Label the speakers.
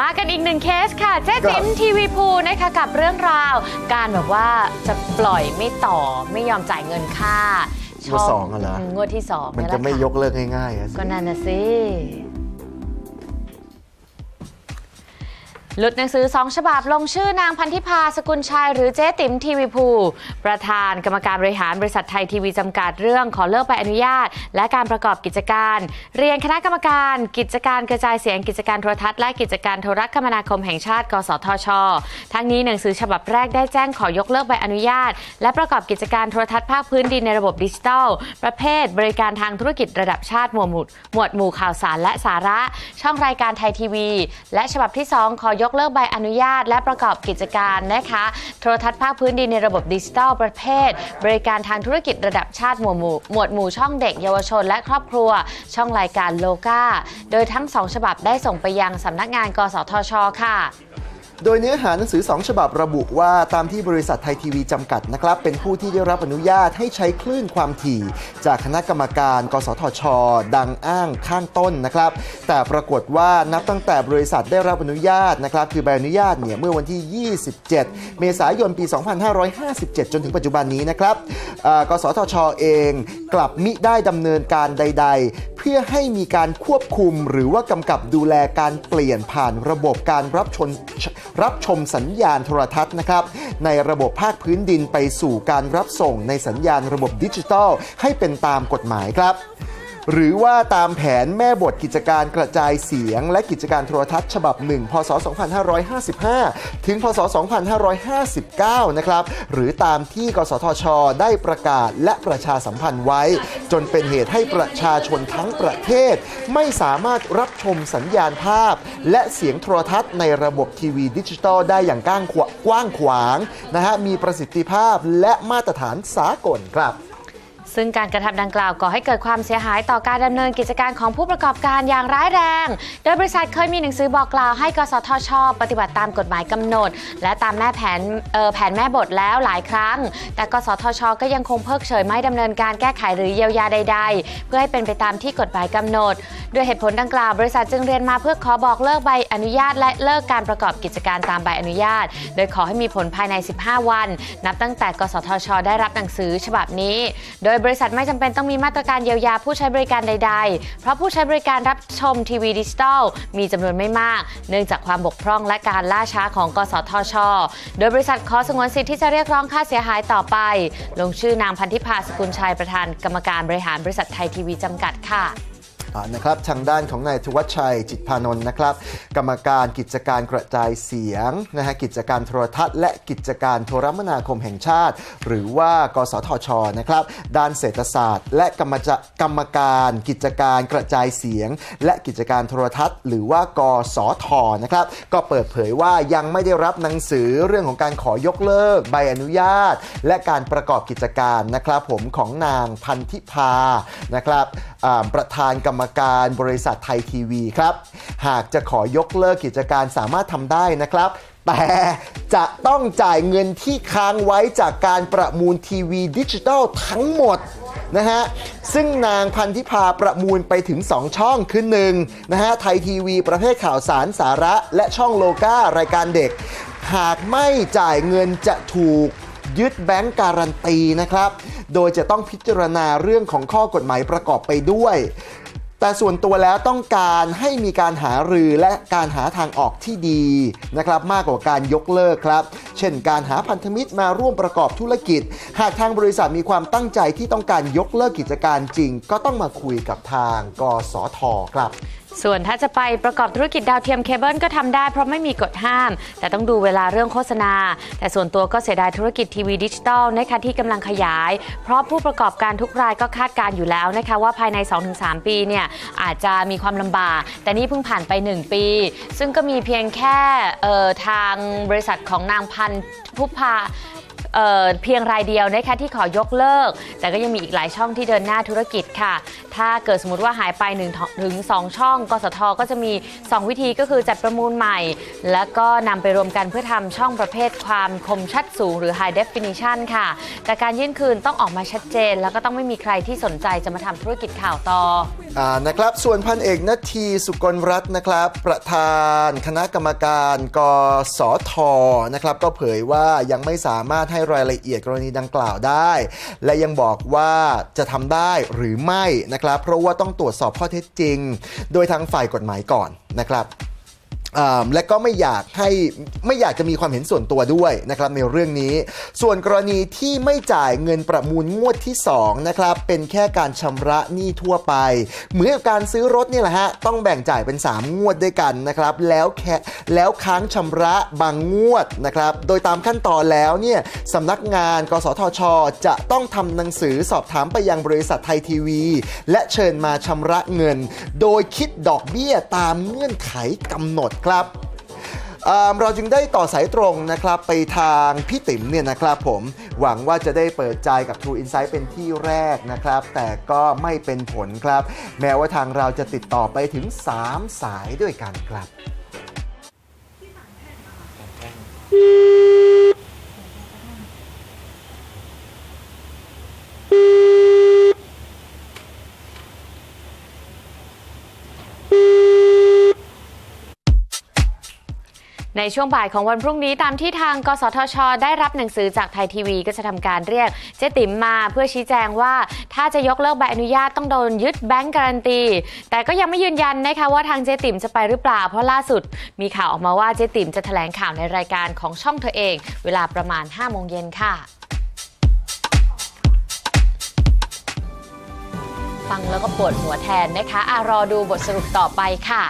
Speaker 1: มากันอีกหนึ่งเคสค่ะเจ๊จิ๋มทีวีพูนะคะกับเรื่องราว การแบบว่าจะปล่อยไม่ต่อไม่ยอมจ่ายเงินค่าง
Speaker 2: วดสองอะเหรอ
Speaker 1: งวดที่สอง
Speaker 2: มัน
Speaker 1: เยแห
Speaker 2: จะ
Speaker 1: ลค่
Speaker 2: ไม่ยกเลิกง่ายๆอะสิ
Speaker 1: ก็นั่นน่ะสิ ลุดหนังสือสองฉบับลงชื่อนางพันธิพาสกุลชัยหรือเจ๊ติ๋มทีวีภู ประธานกรรมการบริหารบริษัทไทยทีวีจำกัดเรื่องขอเลิกใบอนุญาต และการประกอบกิจการ เรียนคณะกรรมการ กิจการกระจายเสียงกิจการโทรทัศน์และกิจการโทรคมนาคมแห่งชาติ กสทช ทั้งนี้หนังสือฉบับแรกได้แจ้งขอยกเลิกใบอนุญาต และประกอบกิจการโทรทัศน์ภาคพื้นดินในระบบดิจิทัล ประเภท บริการทางธุรกิจระดับชาติหมวดหมู่หมวดหมู่ข่าวสารและสาระ ช่องรายการไทยทีวี และฉบับที่ 2 ขอยยกเลิกใบอนุญาต และประกอบกิจการนะคะ โทรทัศน์ภาคพื้นดินในระบบดิจิทัลประเภท บริการทางธุรกิจระดับชาติหมวดหมู่หมวดหมู่ช่องเด็กเยาวชน และครอบครัว ช่องรายการโลกาโดยทั้งสองฉบับได้ส่งไปยังสำนักงาน กสทช ค่ะ
Speaker 2: โดยเนื้อหาหนังสือ 2 ฉบับระบุว่าตามที่บริษัทไทยทีวีจำกัดนะครับ เป็นผู้ที่ได้รับอนุญาตให้ใช้คลื่นความถี่ จากคณะกรรมการ กสทช ดังอ้างข้างต้นนะครับ แต่ปรากฏว่านับตั้งแต่บริษัทได้รับอนุญาตนะครับ คือใบอนุญาตเนี่ยเมื่อวันที่ 27 เมษายนปี 2557 จนถึงปัจจุบันนี้นะครับกสทชเองกลับมิได้ดำเนินการใด ๆ พื่อให้มีการควบคุมหรือว่ากำกับดูแลการเปลี่ยนผ่านระบบการรับชมรับชมสัญญาณโทรทัศน์นะครับ ในระบบภาคพื้นดินไปสู่การรับส่งในสัญญาณระบบดิจิทัลให้เป็นตามกฎหมายครับ หรือว่าตามแผนแม่บทกิจการกระจายเสียง และกิจการโทรทัศน์ฉบับ 1 พศ 2555 ถึง พศ 2559 นะครับ หรือตามที่กสทช ได้ประกาศและประชาสัมพันธ์ไว้ จนเป็นเหตุให้ประชาชนทั้งประเทศ ไม่สามารถรับชมสัญญาณภาพ และเสียงโทรทัศน์ในระบบทีวีดิจิทัลได้อย่างก้างกว้างขวางนะฮะมีประสิทธิภาพและมาตรฐานสากลครับ
Speaker 1: ซึ่งการกระทำดังกล่าวก่อให้เกิดความเสียหายต่อการดำเนินกิจการของผู้ประกอบการอย่างร้ายแรง โดยบริษัทเคยมีหนังสือบอกกล่าวให้กสทช ปฏิบัติตามกฎหมายกำหนด และตามแม่แผนเอ่อแผนแม่บทแล้วหลายครั้ง แต่กสทช ก็ยังคงเพิกเฉยไม่ดำเนินการแก้ไขหรือเยียวยาใด ๆ เพื่อให้เป็นไปตามที่กฎหมายกำหนด ด้วยเหตุผลดังกล่าวบริษัทจึงเรียนมาเพื่อขอบอกเลิกใบอนุญาตและเลิกการประกอบกิจการตามใบอนุญาต โดยขอให้มีผลภายใน 15 วัน นับตั้งแต่ กสทช ได้รับหนังสือฉบับนี้ โดยบริษัทไม่จำเป็นต้องมีมาตรการเยียวยาผู้ใช้บริการใด ๆ เพราะผู้ใช้บริการรับชมทีวีดิจิตอลมีจำนวนไม่มาก เนื่องจากความบกพร่องและการล่าช้าของ กสทช โดยบริษัทขอสงวนสิทธิ์ที่จะเรียกร้องค่าเสียหายต่อไป ลงชื่อนางพันธิพาสกุลชัยประธานกรรมการบริหารบริษัทไทยทีวีจำกัดค่ะ
Speaker 2: นะครับทางด้านของนายธวัชชัยจิตพานนท์นะครับ กรรมการกิจการกระจายเสียงนะฮะกิจการโทรทัศน์และกิจการโทรมนาคมแห่งชาติ หรือว่ากสทชนะครับ ด้านเศรษฐศาสตร์ และกรรมกรรมการกิจการกระจายเสียง และกิจการโทรทัศน์ หรือว่ากสทนะครับ ก็เปิดเผยว่ายังไม่ได้รับหนังสือเรื่องของการขอยกเลิกใบอนุญาต และการประกอบกิจการนะครับผมของนางพันธิพานะครับประธานกรรมการบริษัทไทยทีวีครับ หากจะขอยกเลิกกิจการสามารถทำได้นะครับ แต่จะต้องจ่ายเงินที่ค้างไว้จากการประมูลทีวีดิจิทัลทั้งหมดนะฮะ ซึ่งนางพันธิพาประมูลไปถึง 2 ช่องคือหนึ่งนะฮะไทยทีวีประเภทข่าวสารสาระ และช่องโลก้ารายการเด็ก หากไม่จ่ายเงินจะถูกยึดแบงก์การันตีนะครับ โดยจะต้องพิจารณาเรื่องของข้อกฎหมายประกอบไปด้วย แต่ส่วนตัวแล้วต้องการให้มีการหารือและการหาทางออกที่ดีนะครับมากกว่าการยกเลิกครับ เช่นการหาพันธมิตรมาร่วมประกอบธุรกิจ หากทางบริษัทมีความตั้งใจที่ต้องการยกเลิกกิจการจริง ก็ต้องมาคุยกับทาง กสทครับ
Speaker 1: ส่วนถ้าจะไปประกอบธุรกิจดาวเทียมเคเบิลก็ทำได้เพราะไม่มีกฎห้าม แต่ต้องดูเวลาเรื่องโฆษณา แต่ส่วนตัวก็เสียดายธุรกิจทีวีดิจิตอลนะคะที่กำลังขยาย เพราะผู้ประกอบการทุกรายก็คาดการอยู่แล้วนะคะว่าภายใน 2-3 ปีเนี่ยอาจจะมีความลำบาก แต่นี่เพิ่งผ่านไป 1 ปี ซึ่งก็มีเพียงแค่ออทางบริษัทของนางพันธุ์พุพา เเพียงรายเดียวนะคะที่ขอยกเลิก แต่ก็ยังมีอีกหลายช่องที่เดินหน้าธุรกิจค่ะ ถ้าเกิดสมมติว่าหายไป1ถึง2ช่อง กสทก็จะมี 2 วิธีก็คือจัดประมูลใหม่ แล้วก็นำไปรวมกันเพื่อทำช่องประเภทความคมชัดสูงหรือ High Definition ค่ะ แต่การยื่นคืนต้องออกมาชัดเจน แล้วก็ต้องไม่มีใครที่สนใจจะมาทำธุรกิจข่าวต่อ
Speaker 2: นะครับ ส่วนพันเอกนาทีสุกลรัตน์นะครับ ประธานคณะกรรมการกสทนะครับ ก็เผยว่ายังไม่สามารถให้รายละเอียดกรณีดังกล่าวได้ และยังบอกว่าจะทำได้หรือไม่นะครับ เพราะว่าต้องตรวจสอบข้อเท็จจริง โดยทางฝ่ายกฎหมายก่อนนะครับ และก็ไม่อยากให้ไม่อยากจะมีความเห็นส่วนตัวด้วยนะครับในเรื่องนี้ ส่วนกรณีที่ไม่จ่ายเงินประมูลงวดที่2นะครับเป็นแค่การชำระหนี้ทั่วไป เหมือนกับการซื้อรถนี่แหละฮะต้องแบ่งจ่ายเป็น 3 งวดด้วยกันนะครับแล้วแค่แล้วค้างชำระบางงวดนะครับโดยตามขั้นตอนแล้วเนี่ยสำนักงาน กสทช จะต้องทำหนังสือสอบถามไปยังบริษัทไทยทีวี และเชิญมาชำระเงิน โดยคิดดอกเบี้ยตามเงื่อนไขกำหนดครับเราจึงได้ต่อสายตรงนะครับไปทางพี่ติ๋มเนี่ยนะครับผมหวังว่าจะได้เปิดใจกับ True Insight เป็นที่แรกนะครับ แต่ก็ไม่เป็นผลครับ แม้ว่าทางเราจะติดต่อไปถึง 3 สายด้วยกันครับ
Speaker 1: ในช่วงบ่ายของวันพรุ่งนี้ตามที่ทางกสทช ได้รับหนังสือจากไทยทีวี ก็จะทำการเรียกเจ๊ติ๋มมาเพื่อชี้แจงว่า ถ้าจะยกเลิกใบอนุญาตต้องโดนยึดแบงก์การันตี แต่ก็ยังไม่ยืนยันนะคะว่าทางเจ๊ติ๋มจะไปหรือเปล่า เพราะล่าสุด มีข่าวออกมาว่าเจ๊ติ๋มจะแถลงข่าวในรายการของช่องเธอเอง เวลาประมาณ5โมงเย็นค่ะฟังแล้วก็ปวดหัวแทนนะคะอะรอดูบทสรุปต่อไปค่ะ